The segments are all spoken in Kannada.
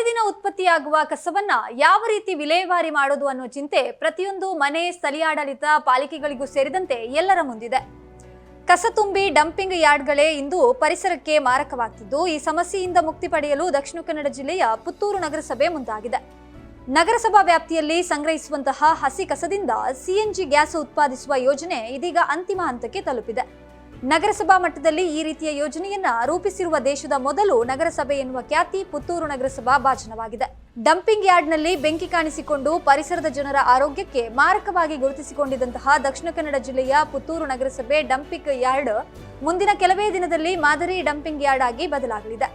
ಪ್ರತಿದಿನ ಉತ್ಪತ್ತಿಯಾಗುವ ಕಸವನ್ನ ಯಾವ ರೀತಿ ವಿಲೇವಾರಿ ಮಾಡೋದು ಅನ್ನೋ ಚಿಂತೆ ಪ್ರತಿಯೊಂದು ಮನೆ ಸ್ಥಳೀಯಾಡಳಿತ ಪಾಲಿಕೆಗಳಿಗೂ ಸೇರಿದಂತೆ ಎಲ್ಲರ ಮುಂದಿದೆ. ಕಸ ತುಂಬಿ ಡಂಪಿಂಗ್ ಯಾರ್ಡ್ಗಳೇ ಇಂದು ಪರಿಸರಕ್ಕೆ ಮಾರಕವಾಗ್ತಿದ್ದು, ಈ ಸಮಸ್ಯೆಯಿಂದ ಮುಕ್ತಿ ಪಡೆಯಲು ದಕ್ಷಿಣ ಕನ್ನಡ ಜಿಲ್ಲೆಯ ಪುತ್ತೂರು ನಗರಸಭೆ ಮುಂದಾಗಿದೆ. ನಗರಸಭಾ ವ್ಯಾಪ್ತಿಯಲ್ಲಿ ಸಂಗ್ರಹಿಸುವಂತಹ ಹಸಿ ಕಸದಿಂದ ಸಿಎನ್ಜಿ ಗ್ಯಾಸ್ ಉತ್ಪಾದಿಸುವ ಯೋಜನೆ ಇದೀಗ ಅಂತಿಮ ಹಂತಕ್ಕೆ ತಲುಪಿದೆ. ನಗರಸಭಾ ಮಟ್ಟದಲ್ಲಿ ಈ ರೀತಿಯ ಯೋಜನೆಯನ್ನ ರೂಪಿಸಿರುವ ದೇಶದ ಮೊದಲು ನಗರಸಭೆ ಎನ್ನುವ ಖ್ಯಾತಿ ಪುತ್ತೂರು ನಗರಸಭಾ ಭಾಜನವಾಗಿದೆ. ಡಂಪಿಂಗ್ ಯಾರ್ಡ್ನಲ್ಲಿ ಬೆಂಕಿ ಕಾಣಿಸಿಕೊಂಡು ಪರಿಸರದ ಜನರ ಆರೋಗ್ಯಕ್ಕೆ ಮಾರಕವಾಗಿ ಗುರುತಿಸಿಕೊಂಡಿದ್ದಂತಹ ದಕ್ಷಿಣ ಕನ್ನಡ ಜಿಲ್ಲೆಯ ಪುತ್ತೂರು ನಗರಸಭೆ ಡಂಪಿಂಗ್ ಯಾರ್ಡ್ ಮುಂದಿನ ಕೆಲವೇ ದಿನದಲ್ಲಿ ಮಾದರಿ ಡಂಪಿಂಗ್ ಯಾರ್ಡ್ ಆಗಿ ಬದಲಾಗಲಿದೆ.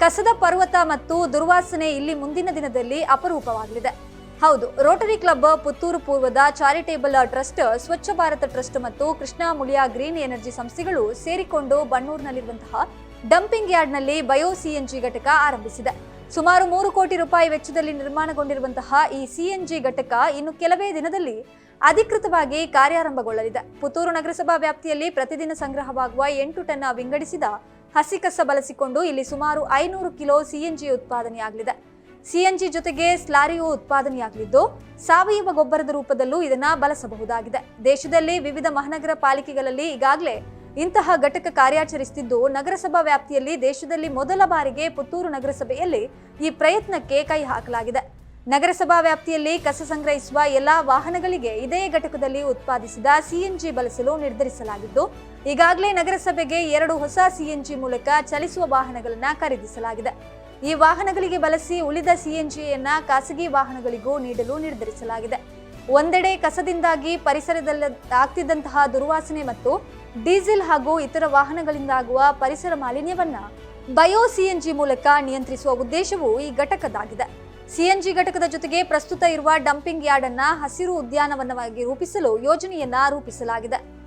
ಕಸದ ಪರ್ವತ ಮತ್ತು ದುರ್ವಾಸನೆ ಇಲ್ಲಿ ಮುಂದಿನ ದಿನದಲ್ಲಿ ಅಪರೂಪವಾಗಲಿದೆ. ಹೌದು, ರೋಟರಿ ಕ್ಲಬ್ ಪುತ್ತೂರು ಪೂರ್ವದ charitable trust, Swachh Bharat trust ಮತ್ತು ಕೃಷ್ಣ ಮುಳಿಯಾ ಗ್ರೀನ್ ಎನರ್ಜಿ ಸಂಸ್ಥೆಗಳು ಸೇರಿಕೊಂಡು ಬಣ್ಣೂರಿನಲ್ಲಿರುವಂತಹ ಡಂಪಿಂಗ್ ಯಾರ್ಡ್ನಲ್ಲಿ ಬಯೋ ಸಿಎನ್ಜಿ ಘಟಕ ಆರಂಭಿಸಿದೆ. ಸುಮಾರು ಮೂರು ಕೋಟಿ ರೂಪಾಯಿ ವೆಚ್ಚದಲ್ಲಿ ನಿರ್ಮಾಣಗೊಂಡಿರುವಂತಹ ಈ ಸಿಎನ್ಜಿ ಘಟಕ ಇನ್ನು ಕೆಲವೇ ದಿನದಲ್ಲಿ ಅಧಿಕೃತವಾಗಿ ಕಾರ್ಯಾರಂಭಗೊಳ್ಳಲಿದೆ. ಪುತ್ತೂರು ನಗರಸಭಾ ವ್ಯಾಪ್ತಿಯಲ್ಲಿ ಪ್ರತಿದಿನ ಸಂಗ್ರಹವಾಗುವ ಎಂಟು ಟನ್ ವಿಂಗಡಿಸಿದ ಹಸಿ ಕಸ ಬಳಸಿಕೊಂಡು ಇಲ್ಲಿ ಸುಮಾರು ಐನೂರು ಕಿಲೋ ಸಿಎನ್ಜಿ ಉತ್ಪಾದನೆಯಾಗಲಿದೆ. ಸಿಎನ್ಜಿ ಜೊತೆಗೆ ಸ್ಲಾರಿಯು ಉತ್ಪಾದನೆಯಾಗಲಿದ್ದು, ಸಾವಯವ ಗೊಬ್ಬರದ ರೂಪದಲ್ಲೂ ಇದನ್ನ ಬಳಸಬಹುದಾಗಿದೆ. ದೇಶದಲ್ಲಿ ವಿವಿಧ ಮಹಾನಗರ ಪಾಲಿಕೆಗಳಲ್ಲಿ ಈಗಾಗಲೇ ಇಂತಹ ಘಟಕ ಕಾರ್ಯಾಚರಿಸುತ್ತಿದ್ದು ನಗರಸಭಾ ವ್ಯಾಪ್ತಿಯಲ್ಲಿ ದೇಶದಲ್ಲಿ ಮೊದಲ ಬಾರಿಗೆ ಪುತ್ತೂರು ನಗರಸಭೆಯಲ್ಲಿ ಈ ಪ್ರಯತ್ನಕ್ಕೆ ಕೈ ಹಾಕಲಾಗಿದೆ. ನಗರಸಭಾ ವ್ಯಾಪ್ತಿಯಲ್ಲಿ ಕಸ ಸಂಗ್ರಹಿಸುವ ಎಲ್ಲಾ ವಾಹನಗಳಿಗೆ ಇದೇ ಘಟಕದಲ್ಲಿ ಉತ್ಪಾದಿಸಿದ ಸಿಎನ್ಜಿ ಬಳಸಲು ನಿರ್ಧರಿಸಲಾಗಿದ್ದು, ಈಗಾಗಲೇ ನಗರಸಭೆಗೆ ಎರಡು ಹೊಸ ಸಿಎನ್ಜಿ ಮೂಲಕ ಚಲಿಸುವ ವಾಹನಗಳನ್ನು ಖರೀದಿಸಲಾಗಿದೆ. ಈ ವಾಹನಗಳಿಗೆ ಬಳಸಿ ಉಳಿದ ಸಿಎನ್ಜಿಯನ್ನ ಖಾಸಗಿ ವಾಹನಗಳಿಗೂ ನೀಡಲು ನಿರ್ಧರಿಸಲಾಗಿದೆ. ಒಂದೆಡೆ ಕಸದಿಂದಾಗಿ ಪರಿಸರದಲ್ಲಿ ಆಗ್ತಿದ್ದಂತಹ ದುರ್ವಾಸನೆ ಮತ್ತು ಡೀಸೆಲ್ ಹಾಗೂ ಇತರ ವಾಹನಗಳಿಂದಾಗುವ ಪರಿಸರ ಮಾಲಿನ್ಯವನ್ನ ಬಯೋ ಸಿಎನ್ಜಿ ಮೂಲಕ ನಿಯಂತ್ರಿಸುವ ಉದ್ದೇಶವು ಈ ಘಟಕದಾಗಿದೆ. ಸಿಎನ್ಜಿ ಘಟಕದ ಜೊತೆಗೆ ಪ್ರಸ್ತುತ ಇರುವ ಡಂಪಿಂಗ್ ಯಾರ್ಡ್ ಅನ್ನ ಹಸಿರು ಉದ್ಯಾನವನವಾಗಿ ರೂಪಿಸಲು ಯೋಜನೆಯನ್ನ ರೂಪಿಸಲಾಗಿದೆ.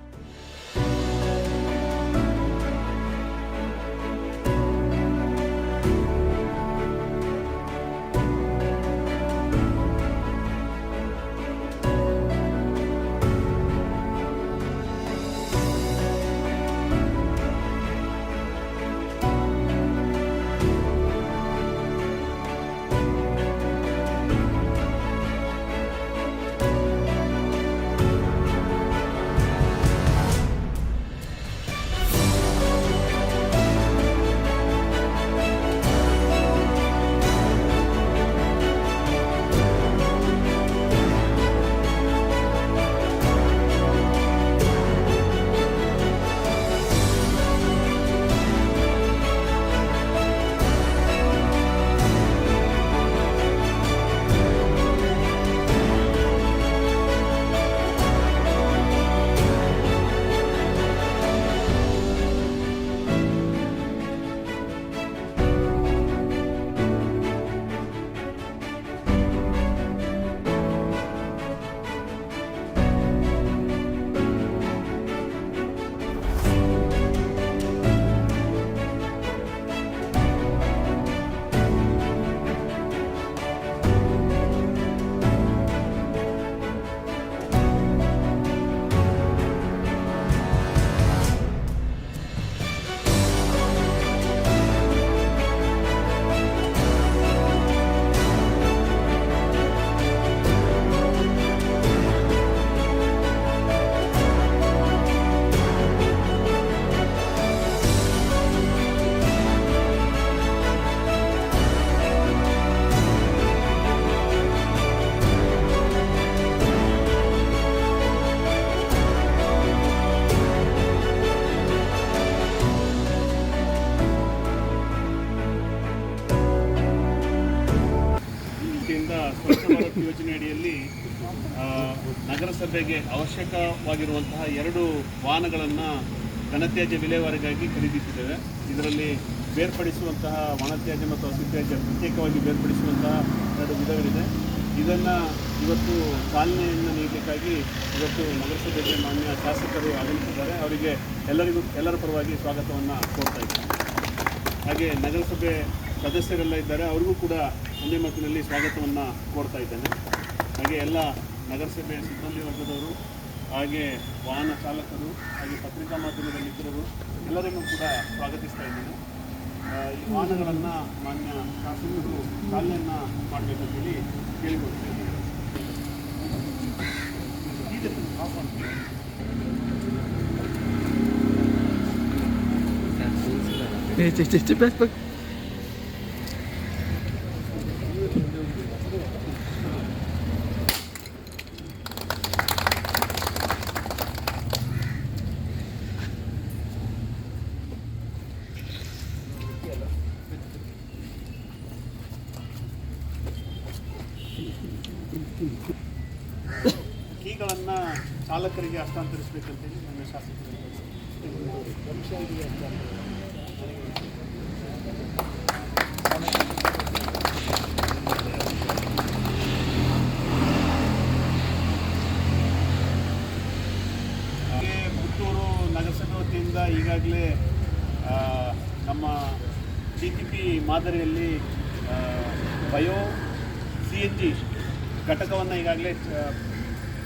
ನಗರಸಭೆಗೆ ಅವಶ್ಯಕವಾಗಿರುವಂತಹ ಎರಡು ವಾಹನಗಳನ್ನು ಘನತ್ಯಾಜ್ಯ ವಿಲೇವಾರಿಗಾಗಿ ಖರೀದಿಸಿದ್ದೇವೆ. ಇದರಲ್ಲಿ ಬೇರ್ಪಡಿಸುವಂತಹ ಒಣತ್ಯಾಜ್ಯ ಮತ್ತು ಹಸಿತ್ಯಾಜ್ಯ ಪ್ರತ್ಯೇಕವಾಗಿ ಬೇರ್ಪಡಿಸುವಂತಹ ಎರಡು ವಿಧಗಳಿದೆ. ಇದನ್ನು ಇವತ್ತು ಚಾಲನೆಯನ್ನು ನೀಡಲಿಕ್ಕಾಗಿ ಇವತ್ತು ನಗರಸಭೆಗೆ ಮಾನ್ಯ ಶಾಸಕರು ಆಗಮಿಸಿದ್ದಾರೆ. ಅವರಿಗೆ ಎಲ್ಲರಿಗೂ, ಎಲ್ಲರ ಪರವಾಗಿ ಸ್ವಾಗತವನ್ನು ಕೋರ್ತಾ ಇದ್ದಾರೆ ಹಾಗೆ ನಗರಸಭೆ ಸದಸ್ಯರೆಲ್ಲ ಇದ್ದಾರೆ. ಅವ್ರಿಗೂ ಕೂಡ ಒಂದೇ ಮಾತಿನಲ್ಲಿ ಸ್ವಾಗತವನ್ನು ಕೋರ್ತಾ ಇದ್ದೇನೆ. ಹಾಗೆ ಎಲ್ಲ ನಗರಸಭೆ ಸಿಬ್ಬಂದಿ ವರ್ಗದವರು ಹಾಗೆ ವಾಹನ ಚಾಲಕರು ಹಾಗೆ ಪತ್ರಿಕಾ ಮಾಧ್ಯಮದ ಮಿತ್ರರು ಎಲ್ಲರನ್ನೂ ಕೂಡ ಸ್ವಾಗತಿಸ್ತಾ ಇದ್ದೀನಿ ಈ ವಾಹನಗಳನ್ನು ಮಾನ್ಯ ಶಾಸಕರು ಚಾಲನೆಯನ್ನು ಮಾಡಬೇಕಂತೇಳಿ ಕೇಳಿಕೊಳ್ತಾ ಇದ್ದೀವಿ ಕೀಗಳನ್ನು ಚಾಲಕರಿಗೆ ಹಸ್ತಾಂತರಿಸಬೇಕಂತೇಳಿ ನಮ್ಮ ಶಾಸಕರು ಹಾಗೆ ಪುತ್ತೂರು ನಗರಸಭೆ ವತಿಯಿಂದ ಈಗಾಗಲೇ ಆ, ನಮ್ಮ ಡಿ ಟಿ ಪಿ ಮಾದರಿಯಲ್ಲಿ ಬಯೋ ಸಿ ಎನ್ ಜಿ ಘಟಕವನ್ನು ಈಗಾಗಲೇ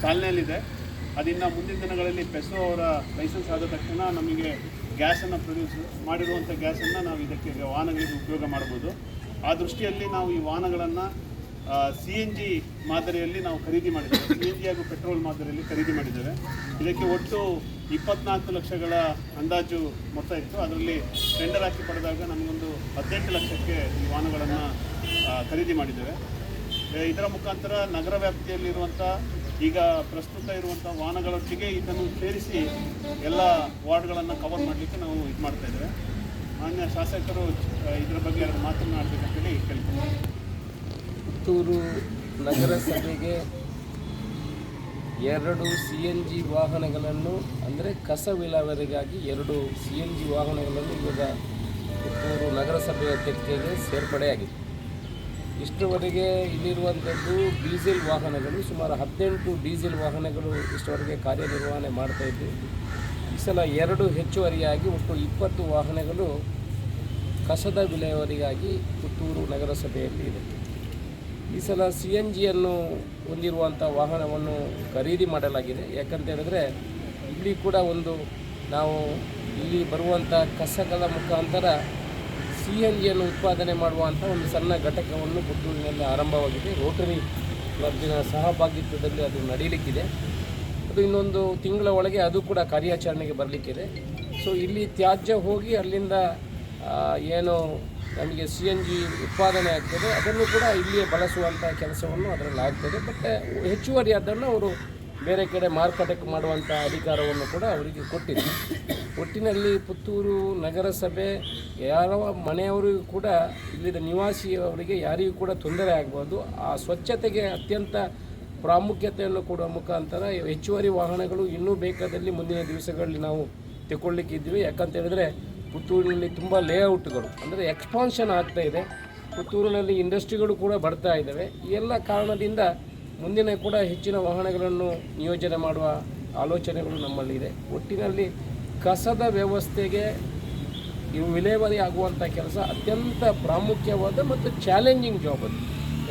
ಚಾಲನೆಯಲ್ಲಿದೆ. ಅದಿನ್ನು ಮುಂದಿನ ದಿನಗಳಲ್ಲಿ ಪೆಸೋ ಅವರ ಲೈಸೆನ್ಸ್ ಆದ ತಕ್ಷಣ ನಮಗೆ ಗ್ಯಾಸನ್ನು ಪ್ರೊಡ್ಯೂಸ್ ಮಾಡಿರುವಂಥ ಗ್ಯಾಸನ್ನು ನಾವು ಇದಕ್ಕೆ ವಾಹನಗಳಿಗೆ ಉಪಯೋಗ ಮಾಡ್ಬೋದು ಆ ದೃಷ್ಟಿಯಲ್ಲಿ ನಾವು ಈ ವಾಹನಗಳನ್ನು ಸಿ ಎನ್ ಜಿ ಮಾದರಿಯಲ್ಲಿ ನಾವು ಖರೀದಿ ಮಾಡಿದ್ದೇವೆ. ಸಿ ಎನ್ ಜಿ ಹಾಗೂ ಪೆಟ್ರೋಲ್ ಮಾದರಿಯಲ್ಲಿ ಖರೀದಿ ಮಾಡಿದ್ದೇವೆ. ಇದಕ್ಕೆ ಒಟ್ಟು ಇಪ್ಪತ್ನಾಲ್ಕು ಲಕ್ಷಗಳ ಅಂದಾಜು ಮೊತ್ತ ಇತ್ತು. ಅದರಲ್ಲಿ ಟೆಂಡರ್ ಹಾಕಿ ಪಡೆದಾಗ ನಮಗೊಂದು ಹದಿನೆಂಟು ಲಕ್ಷಕ್ಕೆ ಈ ವಾಹನಗಳನ್ನು ಖರೀದಿ ಮಾಡಿದ್ದೇವೆ. ಇದರ ಮುಖಾಂತರ ನಗರ ವ್ಯಾಪ್ತಿಯಲ್ಲಿರುವಂಥ ಈಗ ಪ್ರಸ್ತುತ ಇರುವಂಥ ವಾಹನಗಳೊಟ್ಟಿಗೆ ಇದನ್ನು ಸೇರಿಸಿ ಎಲ್ಲ ವಾರ್ಡ್ಗಳನ್ನು ಕವರ್ ಮಾಡಲಿಕ್ಕೆ ನಾವು ಇದು ಮಾಡ್ತಾ ಇದ್ದೇವೆ. ಮಾನ್ಯ ಶಾಸಕರು ಇದರ ಬಗ್ಗೆ ಮಾತನಾಡಬೇಕಂತೇಳಿ ಕೇಳ್ತೀನಿ ಪುತ್ತೂರು ನಗರಸಭೆಗೆ ಎರಡು ಸಿ ಎನ್ ಜಿ ವಾಹನಗಳನ್ನು, ಅಂದರೆ ಕಸ ವಿಲೇವಾರಿಗಾಗಿ ಎರಡು ಸಿ ಎನ್ ಜಿ ವಾಹನಗಳನ್ನು ಇವಾಗ ಪುತ್ತೂರು ನಗರಸಭೆಯ ತೆಕ್ಕೆಗೆ ಸೇರ್ಪಡೆಯಾಗಿದೆ. ಇಷ್ಟರವರೆಗೆ ಇಲ್ಲಿರುವಂಥದ್ದು ಡೀಸೆಲ್ ವಾಹನಗಳು, ಸುಮಾರು ಹದಿನೆಂಟು ಡೀಸೆಲ್ ವಾಹನಗಳು ಇಷ್ಟವರೆಗೆ ಕಾರ್ಯನಿರ್ವಹಣೆ ಮಾಡ್ತಾ ಇದ್ದು ಈ ಸಲ ಎರಡು ಹೆಚ್ಚುವರಿಯಾಗಿ ಒಟ್ಟು ಇಪ್ಪತ್ತು ವಾಹನಗಳು ಕಸದ ವಿಲೇವಾರಿಗಾಗಿ ಪುತ್ತೂರು ನಗರಸಭೆಯಲ್ಲಿ ಇದೆ. ಈ ಸಲ ಸಿ ಎನ್ ಜಿಯನ್ನು ಹೊಂದಿರುವಂಥ ವಾಹನವನ್ನು ಖರೀದಿ ಮಾಡಲಾಗಿದೆ. ಯಾಕಂತ ಹೇಳಿದ್ರೆ, ಇಲ್ಲಿ ಕೂಡ ಒಂದು ನಾವು ಇಲ್ಲಿ ಬರುವಂಥ ಕಸಗಳ ಮುಖಾಂತರ ಸಿ ಎನ್ ಜಿಯನ್ನು ಉತ್ಪಾದನೆ ಮಾಡುವಂಥ ಒಂದು ಸಣ್ಣ ಘಟಕವನ್ನು ಪುತ್ತೂರಿನಲ್ಲಿ ಆರಂಭವಾಗಿದೆ. ರೋಟರಿ ಕ್ಲಬ್ಬಿನ ಸಹಭಾಗಿತ್ವದಲ್ಲಿ ಅದು ನಡೀಲಿಕ್ಕಿದೆ. ಅದು ಇನ್ನೊಂದು ತಿಂಗಳ ಒಳಗೆ ಅದು ಕೂಡ ಕಾರ್ಯಾಚರಣೆಗೆ ಬರಲಿಕ್ಕಿದೆ. ಸೊ ಇಲ್ಲಿ ತ್ಯಾಜ್ಯ ಹೋಗಿ ಅಲ್ಲಿಂದ ಏನು ನಮಗೆ ಸಿ ಎನ್ ಜಿ ಉತ್ಪಾದನೆ ಆಗ್ತದೆ. ಅದನ್ನು ಕೂಡ ಇಲ್ಲಿಯೇ ಬಳಸುವಂಥ ಕೆಲಸವನ್ನು ಅದರಲ್ಲಿ ಆಗ್ತದೆ. ಬಟ್ ಹೆಚ್ಚುವರಿ ಅದನ್ನು ಅವರು ಬೇರೆ ಕಡೆ ಮಾರುಕಟ್ಟೆ ಮಾಡುವಂಥ ಅಧಿಕಾರವನ್ನು ಕೂಡ ಅವರಿಗೆ ಕೊಟ್ಟಿದೆ ಒಟ್ಟಿನಲ್ಲಿ ಪುತ್ತೂರು ನಗರಸಭೆ ಯಾವ ಮನೆಯವರಿಗೂ ಕೂಡ ಇಲ್ಲಿನ ನಿವಾಸಿಯವರಿಗೆ ಯಾರಿಗೂ ಕೂಡ ತೊಂದರೆ ಆಗ್ಬೋದು ಆ ಸ್ವಚ್ಛತೆಗೆ ಅತ್ಯಂತ ಪ್ರಾಮುಖ್ಯತೆಯನ್ನು ಕೊಡುವ ಮುಖಾಂತರ ಹೆಚ್ಚುವರಿ ವಾಹನಗಳು ಇನ್ನೂ ಬೇಕಾದಲ್ಲಿ ಮುಂದಿನ ದಿವಸಗಳಲ್ಲಿ ನಾವು ತಗೊಳ್ಳಿಕ್ಕಿದ್ದೀವಿ ಯಾಕಂತ ಹೇಳಿದ್ರೆ ಪುತ್ತೂರಿನಲ್ಲಿ ತುಂಬ ಲೇಔಟ್ಗಳು ಅಂದರೆ ಎಕ್ಸ್ಪಾನ್ಷನ್ ಆಗ್ತಾ ಇದೆ. ಪುತ್ತೂರಿನಲ್ಲಿ ಇಂಡಸ್ಟ್ರಿಗಳು ಕೂಡ ಬರ್ತಾ ಇದ್ದಾವೆ. ಎಲ್ಲ ಕಾರಣದಿಂದ ಮುಂದಿನ ಕೂಡ ಹೆಚ್ಚಿನ ವಾಹನಗಳನ್ನು ನಿಯೋಜನೆ ಮಾಡುವ ಆಲೋಚನೆಗಳು ನಮ್ಮಲ್ಲಿದೆ. ಒಟ್ಟಿನಲ್ಲಿ ಕಸದ ವ್ಯವಸ್ಥೆಗೆ ಇವು ವಿಲೇವಾರಿ ಆಗುವಂಥ ಕೆಲಸ ಅತ್ಯಂತ ಪ್ರಾಮುಖ್ಯವಾದ ಮತ್ತು ಚಾಲೆಂಜಿಂಗ್ ಜಾಬ್ ಅದು.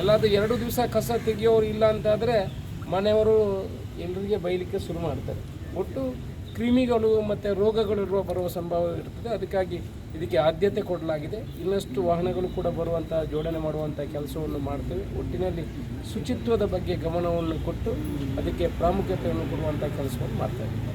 ಎಲ್ಲಾದರೂ ಎರಡು ದಿವಸ ಕಸ ತೆಗೆಯೋರು ಇಲ್ಲ ಅಂತಾದರೆ ಮನೆಯವರು ಎಲ್ಲರಿಗೆ ಬೈಲಿಕ್ಕೆ ಶುರು ಮಾಡ್ತಾರೆ. ಒಟ್ಟು ಕ್ರಿಮಿಗಳು ಮತ್ತು ರೋಗಗಳು ಇರುವ ಬರುವ ಸಂಭವ ಇರ್ತದೆ. ಅದಕ್ಕಾಗಿ ಇದಕ್ಕೆ ಆದ್ಯತೆ ಕೊಡಲಾಗಿದೆ. ಇನ್ನಷ್ಟು ವಾಹನಗಳು ಕೂಡ ಬರುವಂಥ ಜೋಡಣೆ ಮಾಡುವಂಥ ಕೆಲಸವನ್ನು ಮಾಡ್ತೇವೆ. ಒಟ್ಟಿನಲ್ಲಿ ಶುಚಿತ್ವದ ಬಗ್ಗೆ ಗಮನವನ್ನು ಕೊಟ್ಟು ಅದಕ್ಕೆ ಪ್ರಾಮುಖ್ಯತೆಯನ್ನು ಕೊಡುವಂಥ ಕೆಲಸವನ್ನು ಮಾಡ್ತಾ ಇದ್ದೀವಿ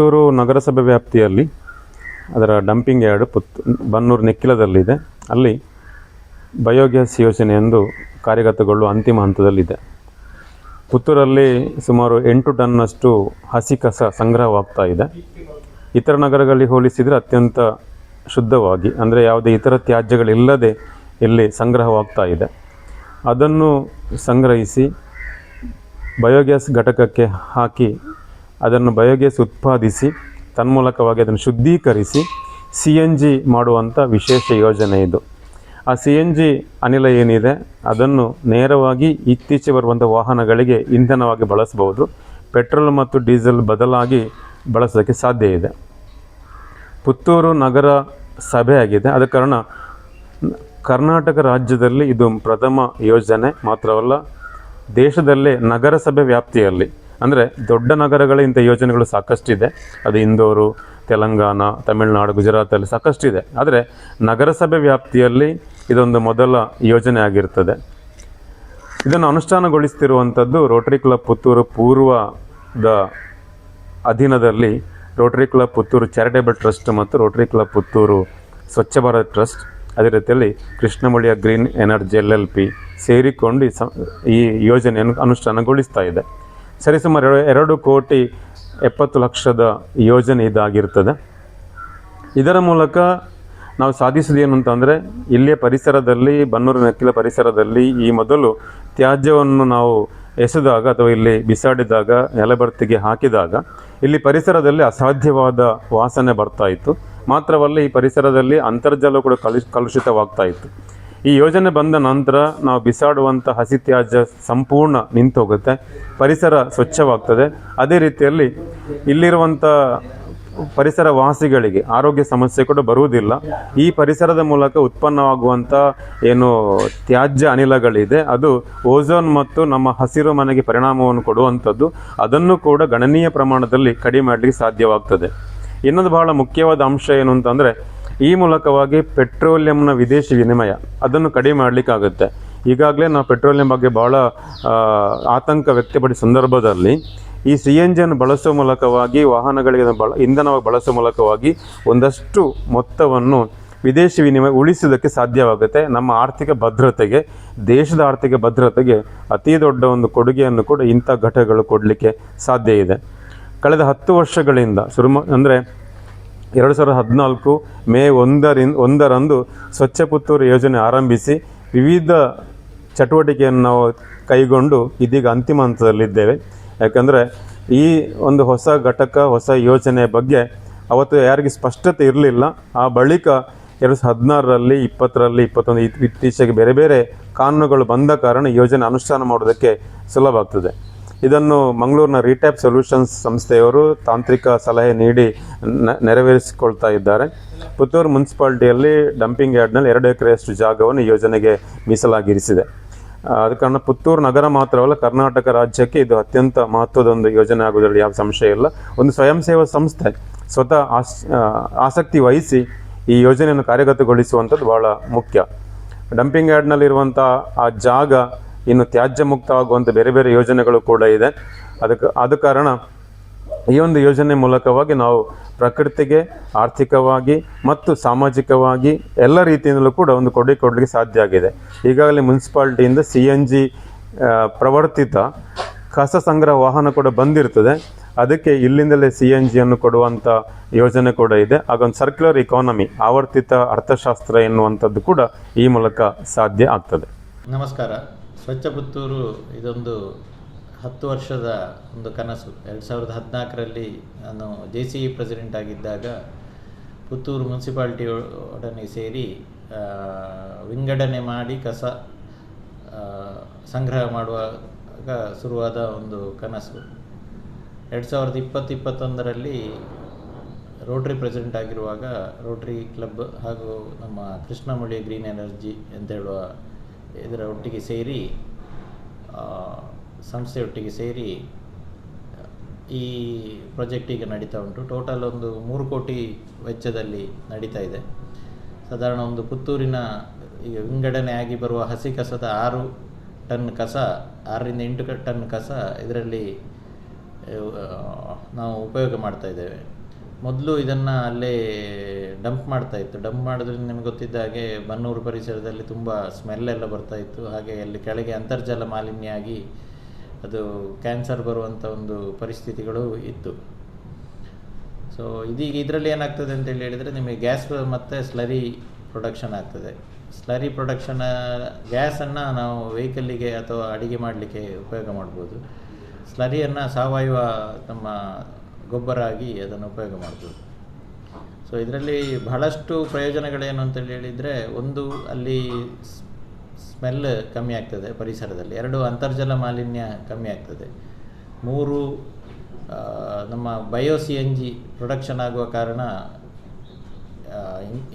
ಪುತ್ತೂರು ನಗರಸಭೆ ವ್ಯಾಪ್ತಿಯಲ್ಲಿ ಅದರ ಡಂಪಿಂಗ್ ಯಾರ್ಡ್ ಪುತ್, ಬನ್ನೂರು ನೆಕ್ಕಿಲದಲ್ಲಿದೆ. ಅಲ್ಲಿ ಬಯೋಗ್ಯಾಸ್ ಎಂದು ಕಾರ್ಯಗತಗೊಳ್ಳುವ ಅಂತಿಮ ಹಂತದಲ್ಲಿದೆ. ಪುತ್ತೂರಲ್ಲಿ ಸುಮಾರು ಎಂಟು ಟನ್ನಷ್ಟು ಹಸಿ ಕಸ ಸಂಗ್ರಹವಾಗ್ತಾ ಇದೆ. ಇತರ ನಗರಗಳಲ್ಲಿ ಹೋಲಿಸಿದರೆ ಅತ್ಯಂತ ಶುದ್ಧವಾಗಿ, ಅಂದರೆ ಯಾವುದೇ ಇತರ ತ್ಯಾಜ್ಯಗಳಿಲ್ಲದೆ ಇಲ್ಲಿ ಸಂಗ್ರಹವಾಗ್ತಾ ಇದೆ. ಅದನ್ನು ಸಂಗ್ರಹಿಸಿ ಬಯೋಗ್ಯಾಸ್ ಘಟಕಕ್ಕೆ ಹಾಕಿ ಅದನ್ನು ಬಯೋಗ್ಯಾಸ್ ಉತ್ಪಾದಿಸಿ, ತನ್ಮೂಲಕವಾಗಿ ಅದನ್ನು ಶುದ್ಧೀಕರಿಸಿ ಸಿ ಎನ್ ಜಿ ಮಾಡುವಂಥ ವಿಶೇಷ ಯೋಜನೆ ಇದು. ಆ ಸಿ ಎನ್ ಜಿ ಅನಿಲ ಏನಿದೆ, ಅದನ್ನು ನೇರವಾಗಿ ಇತ್ತೀಚೆಗೆ ಬರುವಂಥ ವಾಹನಗಳಿಗೆ ಇಂಧನವಾಗಿ ಬಳಸಬಹುದು. ಪೆಟ್ರೋಲ್ ಮತ್ತು ಡೀಸೆಲ್ ಬದಲಾಗಿ ಬಳಸೋದಕ್ಕೆ ಸಾಧ್ಯ ಇದೆ. ಪುತ್ತೂರು ನಗರ ಸಭೆ ಆಗಿದೆ. ಆದ ಕಾರಣ ಕರ್ನಾಟಕ ರಾಜ್ಯದಲ್ಲಿ ಇದು ಪ್ರಥಮ ಯೋಜನೆ ಮಾತ್ರವಲ್ಲ, ದೇಶದಲ್ಲೇ ನಗರಸಭೆ ವ್ಯಾಪ್ತಿಯಲ್ಲಿ. ಅಂದರೆ ದೊಡ್ಡ ನಗರಗಳ ಇಂಥ ಯೋಜನೆಗಳು ಸಾಕಷ್ಟಿದೆ. ಅದು ಇಂದೋರು, ತೆಲಂಗಾಣ, ತಮಿಳುನಾಡು, ಗುಜರಾತಲ್ಲಿ ಸಾಕಷ್ಟಿದೆ. ಆದರೆ ನಗರಸಭೆ ವ್ಯಾಪ್ತಿಯಲ್ಲಿ ಇದೊಂದು ಮೊದಲ ಯೋಜನೆ ಆಗಿರ್ತದೆ. ಇದನ್ನು ಅನುಷ್ಠಾನಗೊಳಿಸ್ತಿರುವಂಥದ್ದು ರೋಟರಿ ಕ್ಲಬ್ ಪುತ್ತೂರು ಪೂರ್ವದ ಅಧೀನದಲ್ಲಿ Rotary club Puttur charitable trust ಮತ್ತು Rotary club Puttur Swachh Bharat trust. ಅದೇ ರೀತಿಯಲ್ಲಿ Krishnamuliya green energy L L P ಸೇರಿಕೊಂಡು ಈ ಯೋಜನೆಯನ್ನು ಅನುಷ್ಠಾನಗೊಳಿಸ್ತಾ ಇದೆ. ಸರಿಸುಮಾರು ಎರಡು- ಕೋಟಿ ಎಪ್ಪತ್ತು ಲಕ್ಷದ ಯೋಜನೆ ಇದಾಗಿರ್ತದೆ. ಇದರ ಮೂಲಕ ನಾವು ಸಾಧಿಸಿದ ಏನು ಅಂತಂದರೆ ಇಲ್ಲಿಯ ಪರಿಸರದಲ್ಲಿ, ಬನ್ನೂರು ನಕ್ಕಿಲ ಪರಿಸರದಲ್ಲಿ ಈ ಮೊದಲು ತ್ಯಾಜ್ಯವನ್ನು ನಾವು ಎಸೆದಾಗ ಅಥವಾ ಇಲ್ಲಿ ಬಿಸಾಡಿದಾಗ, ನೆಲಬರ್ತಿಗೆ ಹಾಕಿದಾಗ, ಇಲ್ಲಿ ಪರಿಸರದಲ್ಲಿ ಅಸಾಧ್ಯವಾದ ವಾಸನೆ ಬರ್ತಾ ಇತ್ತು. ಮಾತ್ರವಲ್ಲ, ಈ ಪರಿಸರದಲ್ಲಿ ಅಂತರ್ಜಲ ಕೂಡ ಕಲುಷ್ ಕಲುಷಿತವಾಗ್ತಾ ಇತ್ತು. ಈ ಯೋಜನೆ ಬಂದ ನಂತರ ನಾವು ಬಿಸಾಡುವಂಥ ಹಸಿ ತ್ಯಾಜ್ಯ ಸಂಪೂರ್ಣ ನಿಂತು ಹೋಗುತ್ತೆ ಪರಿಸರ ಸ್ವಚ್ಛವಾಗ್ತದೆ. ಅದೇ ರೀತಿಯಲ್ಲಿ ಇಲ್ಲಿರುವಂಥ ಪರಿಸರ ವಾಸಿಗಳಿಗೆ ಆರೋಗ್ಯ ಸಮಸ್ಯೆ ಕೂಡ ಬರುವುದಿಲ್ಲ. ಈ ಪರಿಸರದ ಮೂಲಕ ಉತ್ಪನ್ನವಾಗುವಂಥ ಏನು ತ್ಯಾಜ್ಯ ಅನಿಲಗಳಿದೆ, ಅದು ಓಝೋನ್ ಮತ್ತು ನಮ್ಮ ಹಸಿರು ಮನೆಗೆ ಪರಿಣಾಮವನ್ನು ಕೊಡುವಂಥದ್ದು ಅದನ್ನು ಕೂಡ ಗಣನೀಯ ಪ್ರಮಾಣದಲ್ಲಿ ಕಡಿಮೆ ಮಾಡಲಿಕ್ಕೆ ಸಾಧ್ಯವಾಗ್ತದೆ. ಇನ್ನೊಂದು ಬಹಳ ಮುಖ್ಯವಾದ ಅಂಶ ಏನು ಅಂತಂದರೆ ಈ ಮೂಲಕವಾಗಿ ಪೆಟ್ರೋಲಿಯಂನ ವಿದೇಶಿ ವಿನಿಮಯ ಅದನ್ನು ಕಡಿಮೆ ಮಾಡಲಿಕ್ಕಾಗುತ್ತೆ. ಈಗಾಗಲೇ ನಾವು ಪೆಟ್ರೋಲಿಯಂ ಬಗ್ಗೆ ಭಾಳ ಆತಂಕ ವ್ಯಕ್ತಪಡಿಸಿದ ಸಂದರ್ಭದಲ್ಲಿ ಈ ಸಿ ಎನ್ ಜಿಯನ್ನು ಬಳಸುವ ಮೂಲಕವಾಗಿ, ವಾಹನಗಳಿಗೆ ಬಳ ಇಂಧನವಾಗಿ ಬಳಸುವ ಮೂಲಕವಾಗಿ ಒಂದಷ್ಟು ಮೊತ್ತವನ್ನು ವಿದೇಶಿ ವಿನಿಮಯ ಉಳಿಸೋದಕ್ಕೆ ಸಾಧ್ಯವಾಗುತ್ತೆ. ನಮ್ಮ ಆರ್ಥಿಕ ಭದ್ರತೆಗೆ, ದೇಶದ ಆರ್ಥಿಕ ಭದ್ರತೆಗೆ ಅತಿ ದೊಡ್ಡ ಒಂದು ಕೊಡುಗೆಯನ್ನು ಕೂಡ ಇಂಥ ಘಟಕಗಳು ಕೊಡಲಿಕ್ಕೆ ಸಾಧ್ಯ ಇದೆ. ಕಳೆದ ಹತ್ತು ವರ್ಷಗಳಿಂದ ಸುರುಮ, ಅಂದರೆ ಎರಡು ಸಾವಿರದ ಹದಿನಾಲ್ಕು ಮೇ ಒಂದರಿಂದ, ಒಂದರಂದು ಸ್ವಚ್ಛ ಪುತ್ತೂರು ಯೋಜನೆ ಆರಂಭಿಸಿ ವಿವಿಧ ಚಟುವಟಿಕೆಯನ್ನು ನಾವು ಕೈಗೊಂಡು ಇದೀಗ ಅಂತಿಮ ಹಂತದಲ್ಲಿದ್ದೇವೆ. ಯಾಕಂದರೆ ಈ ಒಂದು ಹೊಸ ಘಟಕ, ಹೊಸ ಯೋಜನೆ ಬಗ್ಗೆ ಅವತ್ತು ಯಾರಿಗೆ ಸ್ಪಷ್ಟತೆ ಇರಲಿಲ್ಲ. ಆ ಬಳಿಕ ಎರಡು ಸಾವಿರದ ಹದಿನಾರರಲ್ಲಿ, ಇಪ್ಪತ್ತರಲ್ಲಿ, ಇಪ್ಪತ್ತೊಂದು ಇತ್- ಇತ್ತೀಚೆಗೆ ಬೇರೆ ಬೇರೆ ಕಾನೂನುಗಳು ಬಂದ ಕಾರಣ ಯೋಜನೆ ಅನುಷ್ಠಾನ ಮಾಡೋದಕ್ಕೆ ಸುಲಭ ಆಗ್ತದೆ ಇದನ್ನು ಮಂಗಳೂರಿನ ರಿಟ್ಯಾಪ್ ಸೊಲ್ಯೂಷನ್ಸ್ ಸಂಸ್ಥೆಯವರು ತಾಂತ್ರಿಕ ಸಲಹೆ ನೀಡಿ ನೆರವೇರಿಸಿಕೊಳ್ತಾ ಇದ್ದಾರೆ. ಪುತ್ತೂರು ಮುನ್ಸಿಪಾಲ್ಟಿಯಲ್ಲಿ ಡಂಪಿಂಗ್ ಯಾರ್ಡ್ನಲ್ಲಿ ಎರಡು ಎಕರೆಯಷ್ಟು ಜಾಗವನ್ನು ಯೋಜನೆಗೆ ಮೀಸಲಾಗಿರಿಸಿದೆ. ಅದ ಕಾರಣ ಪುತ್ತೂರು ನಗರ ಮಾತ್ರವಲ್ಲ, ಕರ್ನಾಟಕ ರಾಜ್ಯಕ್ಕೆ ಇದು ಅತ್ಯಂತ ಮಹತ್ವದ ಒಂದು ಯೋಜನೆ ಆಗುವುದರಲ್ಲಿ ಯಾವ ಸಂಶಯ ಇಲ್ಲ. ಒಂದು ಸ್ವಯಂ ಸೇವಾ ಸಂಸ್ಥೆ ಸ್ವತಃ ಆಸ್ ಆಸಕ್ತಿ ವಹಿಸಿ ಈ ಯೋಜನೆಯನ್ನು ಕಾರ್ಯಗತಗೊಳಿಸುವಂಥದ್ದು ಬಹಳ ಮುಖ್ಯ. ಡಂಪಿಂಗ್ ಯಾರ್ಡ್ನಲ್ಲಿರುವಂಥ ಆ ಜಾಗ ಇನ್ನು ತ್ಯಾಜ್ಯ ಮುಕ್ತವಾಗುವಂಥ ಬೇರೆ ಬೇರೆ ಯೋಜನೆಗಳು ಕೂಡ ಇದೆ. ಅದಕ್ಕೆ ಆದ ಕಾರಣ ಈ ಒಂದು ಯೋಜನೆ ಮೂಲಕವಾಗಿ ನಾವು ಪ್ರಕೃತಿಗೆ ಆರ್ಥಿಕವಾಗಿ ಮತ್ತು ಸಾಮಾಜಿಕವಾಗಿ ಎಲ್ಲ ರೀತಿಯಿಂದಲೂ ಕೂಡ ಒಂದು ಕೊಡುಗೆ ಕೊಡಲಿಕ್ಕೆ ಸಾಧ್ಯ ಆಗಿದೆ. ಈಗಾಗಲೇ ಮುನ್ಸಿಪಾಲ್ಟಿಯಿಂದ ಸಿ ಎನ್ ಜಿ ಪ್ರವರ್ತಿತ ಕಸ ಸಂಗ್ರಹ ವಾಹನ ಕೂಡ ಬಂದಿರ್ತದೆ. ಅದಕ್ಕೆ ಇಲ್ಲಿಂದಲೇ ಸಿ ಎನ್ ಜಿಯನ್ನು ಕೊಡುವಂಥ ಯೋಜನೆ ಕೂಡ ಇದೆ. ಹಾಗೊಂದು ಸರ್ಕ್ಯುಲರ್ ಇಕಾನಮಿ ಆವರ್ತಿತ ಅರ್ಥಶಾಸ್ತ್ರ ಎನ್ನುವಂಥದ್ದು ಕೂಡ ಈ ಮೂಲಕ ಸಾಧ್ಯ ಆಗ್ತದೆ. ನಮಸ್ಕಾರ. ಸ್ವಚ್ಛ ಪುತ್ತೂರು ಇದೊಂದು ಹತ್ತು ವರ್ಷದ ಒಂದು ಕನಸು. ಎರಡು ಸಾವಿರದ ಹದಿನಾಲ್ಕರಲ್ಲಿ ನಾನು ಜೆ ಸಿ ಇ ಪ್ರೆಸಿಡೆಂಟ್ ಆಗಿದ್ದಾಗ ಪುತ್ತೂರು ಮುನ್ಸಿಪಾಲ್ಟಿ ಒಡನೆ ಸೇರಿ ವಿಂಗಡಣೆ ಮಾಡಿ ಕಸ ಸಂಗ್ರಹ ಮಾಡುವಾಗ ಶುರುವಾದ ಒಂದು ಕನಸು. ಎರಡು ಸಾವಿರದ ಇಪ್ಪತ್ತು ಇಪ್ಪತ್ತೊಂದರಲ್ಲಿ ರೋಟ್ರಿ ಪ್ರೆಸಿಡೆಂಟ್ ಆಗಿರುವಾಗ ರೋಟ್ರಿ ಕ್ಲಬ್ ಹಾಗೂ ನಮ್ಮ ಕೃಷ್ಣಮುಳಿ ಗ್ರೀನ್ ಎನರ್ಜಿ ಅಂತ ಹೇಳುವ ಇದರ ಒಟ್ಟಿಗೆ ಸೇರಿ ಸಂಸ್ಥೆಯೊಟ್ಟಿಗೆ ಸೇರಿ, ಈ ಪ್ರಾಜೆಕ್ಟ್ ಈಗ ನಡೀತಾ ಉಂಟು. ಟೋಟಲ್ ಒಂದು ಮೂರು ಕೋಟಿ ವೆಚ್ಚದಲ್ಲಿ ನಡೀತಾ ಇದೆ. ಸಾಧಾರಣ ಒಂದು ಪುತ್ತೂರಿನ, ಈಗ ವಿಂಗಡಣೆ ಆಗಿ ಬರುವ ಹಸಿ ಕಸದ ಆರು ಟನ್ ಕಸ, ಆರರಿಂದ ಎಂಟು ಟನ್ ಕಸ ಇದರಲ್ಲಿ ನಾವು ಉಪಯೋಗ ಮಾಡ್ತಾ ಇದ್ದೇವೆ. ಮೊದಲು ಇದನ್ನು ಅಲ್ಲೇ ಡಂಪ್ ಮಾಡ್ತಾ ಇತ್ತು. ಡಂಪ್ ಮಾಡಿದ್ರೆ ನಿಮಗೆ ಗೊತ್ತಿದ್ದ ಹಾಗೆ ಬನ್ನೂರು ಪರಿಸರದಲ್ಲಿ ತುಂಬ ಸ್ಮೆಲ್ ಎಲ್ಲ ಬರ್ತಾ ಇತ್ತು. ಹಾಗೆ ಅಲ್ಲಿ ಕೆಳಗೆ ಅಂತರ್ಜಲ ಮಾಲಿನ್ಯ ಆಗಿ ಅದು ಕ್ಯಾನ್ಸರ್ ಬರುವಂಥ ಒಂದು ಪರಿಸ್ಥಿತಿಗಳು ಇತ್ತು. ಸೊ ಇದೀಗ ಇದರಲ್ಲಿ ಏನಾಗ್ತದೆ ಅಂತೇಳಿ ಹೇಳಿದರೆ ನಿಮಗೆ ಗ್ಯಾಸ್ ಮತ್ತು ಸ್ಲರಿ ಪ್ರೊಡಕ್ಷನ್ ಆಗ್ತದೆ. ಸ್ಲರಿ ಪ್ರೊಡಕ್ಷನ್ ಗ್ಯಾಸನ್ನು ನಾವು ವೆಹಿಕಲ್ಲಿಗೆ ಅಥವಾ ಅಡುಗೆ ಮಾಡಲಿಕ್ಕೆ ಉಪಯೋಗ ಮಾಡ್ಬೋದು. ಸ್ಲರಿಯನ್ನು ಸಾವಯವ ನಮ್ಮ ಗೊಬ್ಬರ ಆಗಿ ಅದನ್ನು ಉಪಯೋಗ ಮಾಡ್ಬೋದು ಸೊ ಇದರಲ್ಲಿ ಬಹಳಷ್ಟು ಪ್ರಯೋಜನಗಳೇನು ಅಂತೇಳಿ ಹೇಳಿದರೆ, ಒಂದು ಅಲ್ಲಿ ಸ್ಮೆಲ್ ಕಮ್ಮಿ ಆಗ್ತದೆ ಪರಿಸರದಲ್ಲಿ, ಎರಡು ಅಂತರ್ಜಲ ಮಾಲಿನ್ಯ ಕಮ್ಮಿ ಆಗ್ತದೆ. ಮೂರು ನಮ್ಮ bio C N G production ಆಗುವ ಕಾರಣ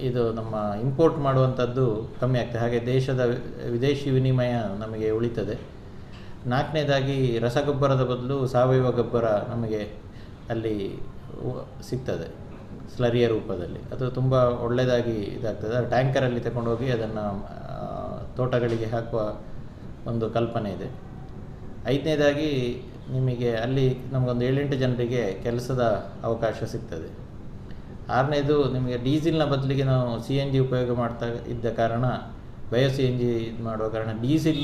ಇದು ನಮ್ಮ ಇಂಪೋರ್ಟ್ ಮಾಡುವಂಥದ್ದು ಕಮ್ಮಿ ಆಗ್ತದೆ. ಹಾಗೆ ದೇಶದ ವಿದೇಶಿ ವಿನಿಮಯ ನಮಗೆ ಉಳಿತದೆ. ನಾಲ್ಕನೇದಾಗಿ ರಸಗೊಬ್ಬರದ ಬದಲು ಸಾವಯವ ಗೊಬ್ಬರ ನಮಗೆ ಅಲ್ಲಿ ಸಿಗ್ತದೆ, ಸ್ಲರಿಯ ರೂಪದಲ್ಲಿ. ಅದು ತುಂಬ ಒಳ್ಳೆಯದಾಗಿ ಇದಾಗ್ತದೆ. ಅದು ಟ್ಯಾಂಕರಲ್ಲಿ ತಗೊಂಡೋಗಿ ಅದನ್ನು ತೋಟಗಳಿಗೆ ಹಾಕುವ ಒಂದು ಕಲ್ಪನೆ ಇದೆ. ಐದನೇದಾಗಿ ನಿಮಗೆ ಅಲ್ಲಿ ನಮಗೊಂದು ಏಳೆಂಟು ಜನರಿಗೆ ಕೆಲಸದ ಅವಕಾಶ ಸಿಗ್ತದೆ. ಆರನೇದು ನಿಮಗೆ ಡೀಸೆಲ್ನ ಬದಲಿಗೆ ನಾವು ಸಿ ಎನ್ ಜಿ ಉಪಯೋಗ ಮಾಡ್ತಾ ಇದ್ದ ಕಾರಣ, ಬಯೋ ಸಿ ಎನ್ ಜಿ ಇದು ಮಾಡುವ ಕಾರಣ ಡೀಸೆಲ್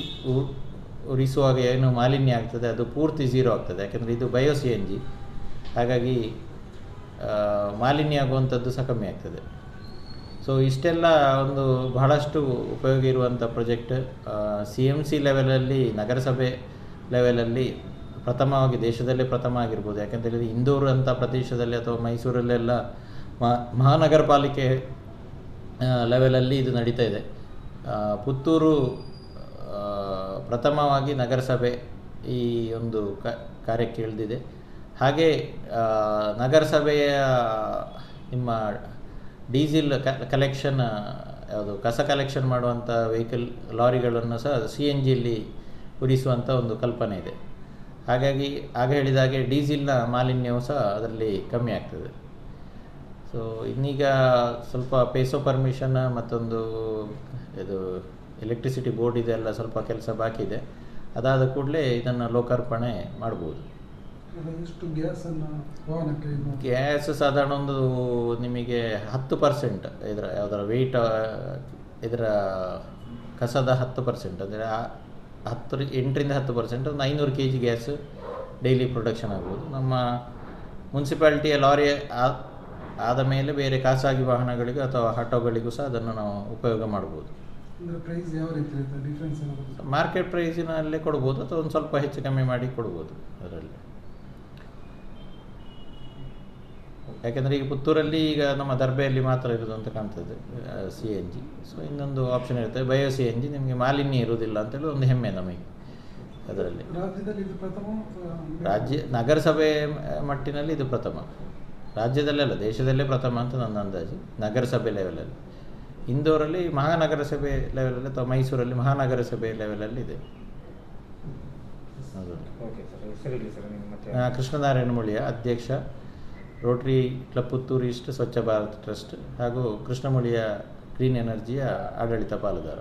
ಉರಿಸುವಾಗ ಏನು ಮಾಲಿನ್ಯ ಆಗ್ತದೆ, ಅದು ಪೂರ್ತಿ ಝೀರೋ ಆಗ್ತದೆ. ಯಾಕೆಂದರೆ ಇದು ಬಯೋ ಸಿ ಎನ್ ಜಿ. ಹಾಗಾಗಿ ಮಾಲಿನ್ಯ ಆಗುವಂಥದ್ದು ಸಹ ಕಮ್ಮಿ ಆಗ್ತದೆ. ಸೊ ಇಷ್ಟೆಲ್ಲ ಒಂದು ಬಹಳಷ್ಟು ಉಪಯೋಗ ಇರುವಂಥ ಪ್ರಾಜೆಕ್ಟ್ ಸಿ ಎಂ ಸಿ ಲೆವೆಲಲ್ಲಿ ನಗರಸಭೆ ಲೆವೆಲಲ್ಲಿ ಪ್ರಥಮವಾಗಿ ದೇಶದಲ್ಲೇ ಪ್ರಥಮ ಆಗಿರ್ಬೋದು. ಯಾಕೆಂತೇಳಿದರೆ ಇಂದೂರು ಅಂಥ ಪ್ರದೇಶದಲ್ಲಿ ಅಥವಾ ಮೈಸೂರಲ್ಲೆಲ್ಲ ಮಹಾನಗರ ಪಾಲಿಕೆ ಲೆವೆಲಲ್ಲಿ ಇದು ನಡೀತಾ ಇದೆ. ಪುತ್ತೂರು ಪ್ರಥಮವಾಗಿ ನಗರಸಭೆ ಈ ಒಂದು ಕಾರ್ಯಕ್ಕೆ ಇಳಿದಿದೆ. ಹಾಗೆ ನಗರಸಭೆಯ ನಿಮ್ಮ ಡೀಸೆಲ್ ಕಲೆಕ್ಷನ್ ಯಾವುದು, ಕಸ ಕಲೆಕ್ಷನ್ ಮಾಡುವಂಥ ವೆಹಿಕಲ್ ಲಾರಿಗಳನ್ನು ಸಹ ಸಿ ಎನ್ ಜಿಯಲ್ಲಿ ಉರಿಸುವಂಥ ಒಂದು ಕಲ್ಪನೆ ಇದೆ. ಹಾಗಾಗಿ, ಆಗ ಹೇಳಿದ ಹಾಗೆ ಡೀಸೆಲ್ನ ಮಾಲಿನ್ಯವು ಸಹ ಅದರಲ್ಲಿ ಕಮ್ಮಿ ಆಗ್ತದೆ. ಸೊ ಇನ್ನೀಗ ಸ್ವಲ್ಪ ಪೇಸೋ ಪರ್ಮಿಷನ್ ಮತ್ತೊಂದು, ಇದು ಎಲೆಕ್ಟ್ರಿಸಿಟಿ ಬೋರ್ಡ್ ಇದೆಲ್ಲ ಸ್ವಲ್ಪ ಕೆಲಸ ಬಾಕಿ ಇದೆ. ಅದಾದ ಕೂಡಲೇ ಇದನ್ನು ಲೋಕಾರ್ಪಣೆ ಮಾಡ್ಬೋದು. ಎಷ್ಟು ಗ್ಯಾಸನ್ನು ಗ್ಯಾಸ್ ಸಾಧಾರಣ ಒಂದು ನಿಮಗೆ ಹತ್ತು ಪರ್ಸೆಂಟ್ ಇದರ ಯಾವುದರ ವೆಯ್ಟ್ ಇದರ ಕಸದ ಹತ್ತು ಪರ್ಸೆಂಟ್ ಅಂದರೆ ಹತ್ತು ಎಂಟರಿಂದ ಹತ್ತು ಪರ್ಸೆಂಟ್ ಒಂದು ಐನೂರು K G gas daily production ಆಗ್ಬೋದು. ನಮ್ಮ ಮುನ್ಸಿಪಾಲ್ಟಿಯ ಲಾರಿ ಆದ ಮೇಲೆ ಬೇರೆ ಖಾಸಗಿ ವಾಹನಗಳಿಗೂ ಅಥವಾ ಆಟೋಗಳಿಗೂ ಸಹ ಅದನ್ನು ನಾವು ಉಪಯೋಗ ಮಾಡ್ಬೋದು. ಅಂದರೆ ಪ್ರೈಸ್ ಯಾವ ರೀತಿ ಇರುತ್ತೆ? ಡಿಫ್ರೆನ್ಸ್ ಮಾರ್ಕೆಟ್ ಪ್ರೈಸಿನಲ್ಲೇ ಕೊಡ್ಬೋದು ಅಥವಾ ಒಂದು ಸ್ವಲ್ಪ ಹೆಚ್ಚು ಕಮ್ಮಿ ಮಾಡಿ ಕೊಡ್ಬೋದು ಅದರಲ್ಲಿ. ಯಾಕೆಂದರೆ ಈಗ ಪುತ್ತೂರಲ್ಲಿ ಈಗ ನಮ್ಮ ದರ್ಬೆಯಲ್ಲಿ ಮಾತ್ರ ಇರೋದು ಅಂತ ಕಾಣ್ತದೆ ಸಿ ಎನ್ ಜಿ ಸೊ ಇನ್ನೊಂದು ಆಪ್ಷನ್ ಇರುತ್ತೆ ಬಯೋ ಸಿ ಎನ್ ಜಿ ನಿಮಗೆ ಮಾಲಿನ್ಯ ಇರುವುದಿಲ್ಲ ಅಂತೇಳಿ ಒಂದು ಹೆಮ್ಮೆ ನಮಗೆ ಅದರಲ್ಲಿ. ರಾಜ್ಯದಲ್ಲಿ ಇದು ಪ್ರಥಮ ರಾಜ್ಯ ನಗರಸಭೆ ಮಟ್ಟಿನಲ್ಲಿ ಇದು ಪ್ರಥಮ. ರಾಜ್ಯದಲ್ಲೇ ಅಲ್ಲ ದೇಶದಲ್ಲೇ ಪ್ರಥಮ ಅಂತ ನನ್ನ ಅಂದಾಜು ನಗರಸಭೆ ಲೆವೆಲಲ್ಲಿ ಇಂದೋರಲ್ಲಿ ಮಹಾನಗರಸಭೆ ಲೆವೆಲಲ್ಲಿ ಅಥವಾ ಮೈಸೂರಲ್ಲಿ ಮಹಾನಗರಸಭೆ ಲೆವೆಲಲ್ಲಿ ಇದೆ. ಹೌದು. ಓಕೆ ಸರ್ ಹೆಸರು ಇಲ್ಲಿ ಸರ್ ನಿಮ್ಮ ಮತ್ತೆ ಆ, ಕೃಷ್ಣನಾರಾಯಣ ಮುಳಿಯ ಅಧ್ಯಕ್ಷ. ರೋಟರಿ ಕ್ಲಬ್ ಪುತ್ತೂರು ಈಸ್ಟ್ ಸ್ವಚ್ಛ ಭಾರತ್ ಟ್ರಸ್ಟ್ ಹಾಗೂ ಕೃಷ್ಣಮುಳಿಯ ಗ್ರೀನ್ ಎನರ್ಜಿಯ ಆಡಳಿತ ಪಾಲುದಾರ.